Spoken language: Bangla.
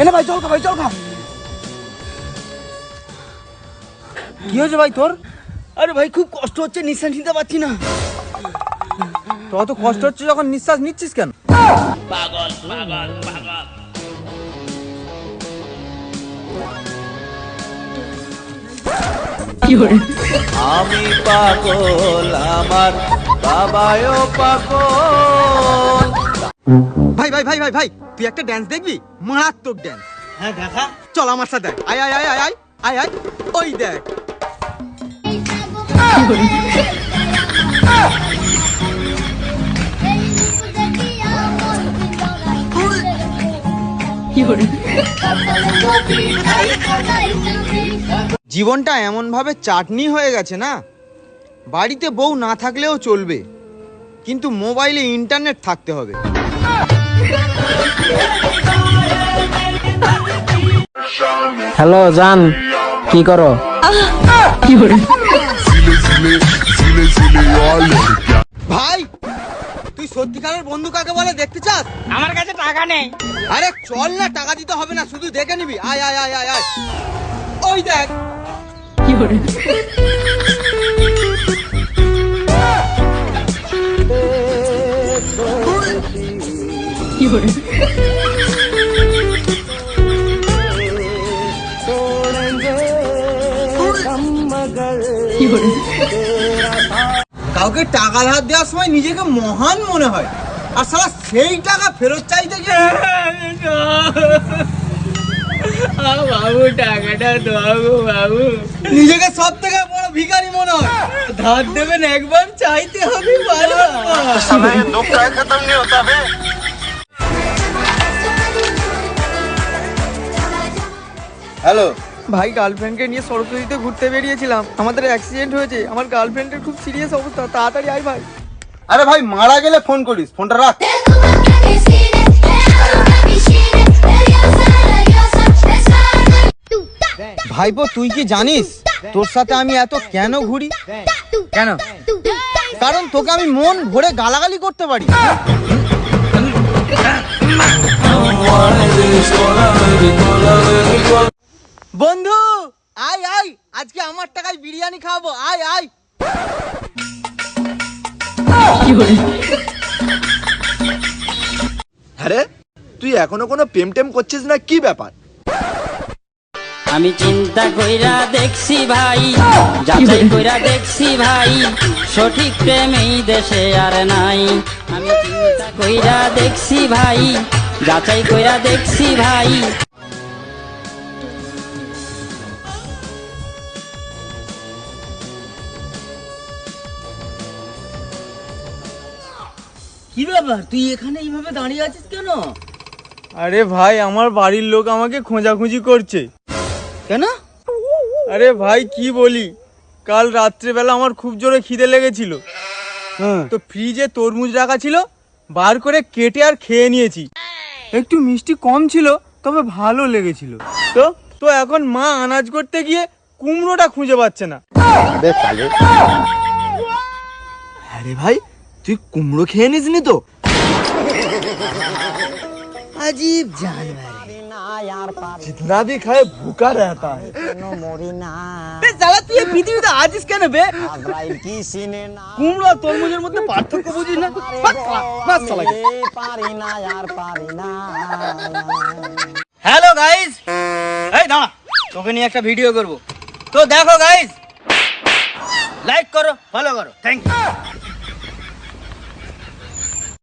এনে ভাই জল খা ভাই জল খা। কি হয়েছে ভাই তোর? আরে ভাই খুব কষ্ট হচ্ছে নিঃশ্বাস নিতে পারছি না। তো অত কষ্ট হচ্ছে যখন নিঃশ্বাস নিচ্ছিস কেন? আমি পাগল আমার বাবাও পাগল। ভাই ভাই ভাই ভাই ভাই। তুই একটা ড্যান্স দেখবি? মারাত্মক ড্যান্স হ্যাঁ দেখা। চল আমার সাথে আয় আয় আয় আয় আয় আয় আয় ওই দেখ। জীবনটা এমন ভাবে চাটনি হয়ে গেছে না? বাড়িতে বউ না থাকলেও চলবে। কিন্তু মোবাইলে ইন্টারনেট থাকতে হবে। হ্যালো জান কি করো? ভাই তুই সত্যিকারের বন্ধু কাকে বলে দেখতে চাস? আমার কাছে টাকা নেই। আরে চল না টাকা দিতে হবে না শুধু দেখে নিবি। আয় আয় আয় আয় আয়। ওই দেখ। কাউকে টাকা ধার দেওয়ার সময় নিজেকে মহান মনে হয়। আর সারা সেই টাকা ফেরত চাইতে গিয়ে বাবু টাকাটা দাও বাবু। নিজেকে সব থেকে বড় ভিখারি মনে হয়। ধার দেবেন একবার চাইতে হবে বারবার। হ্যালো। ভাই গার্লফ্রেন্ডকে নিয়ে সরস্বতীতে ঘুরতে বেরিয়েছিলাম। আমাদের অ্যাক্সিডেন্ট হয়েছে। আমার গার্লফ্রেন্ডের খুব সিরিয়াস অবস্থা। তাড়াতাড়ি আয় ভাই। আরে ভাই মারা গেলে ফোন করিস। ফোনটা রাখ। ভাইপো তুই কি জানিস? তোর সাথে আমি এত কেন ঘুরি? কেন? কারণ তোকে আমি মন ভরে গালাগালি করতে পারি। বন্ধু আয় আয় আজকে আমার টাকায় বিরিয়ানি খাব আয় আয়। আরে তুই এখনও কোনো প্রেম টেম করছিস না? কি ব্যাপার? আমি চিন্তা কইরা দেখছি ভাই যাচাই কইরা দেখছি ভাই সঠিক প্রেম এই দেশে আর নাই। আমি চিন্তা কইরা দেখছি ভাই যাচাই কইরা দেখছি ভাই। কি ব্যাপার? তুই এখানে এইভাবে দাঁড়িয়ে আছিস কেন? আরে ভাই আমার বাড়ির লোক আমাকে খোঁজাখুঁজি করছে। কেন? আরে ভাই কি বলি? কাল রাত্রেবেলা আমার খুব জোরে খিদে লেগেছিল। তো ফ্রিজে তরমুজ রাখা ছিল বার করে কেটে আর খেয়ে নিয়েছি। একটু মিষ্টি কম ছিল তবে ভালো লেগেছিল। তো তো এখন মা আনাজ করতে গিয়ে কুমড়োটা খুঁজে পাচ্ছে না। আরে ভাই তুই কুমড়ো খেয়ে নিসনি তো अजीब जानवर जितना भी खाए भूखा रहता है বে সালা তুই এই পৃথিবীতে আছিস কেন বে কুমড়ো আর তরমুজের মধ্যে পার্থক্য বুঝিস না বাস শালা, বাস শালাকে। হ্যালো গাইস এই দাঁড়া তোকে নিয়ে একটা ভিডিও করব তো দেখো গাইস লাইক করো ফলো করো থ্যাংক ইউ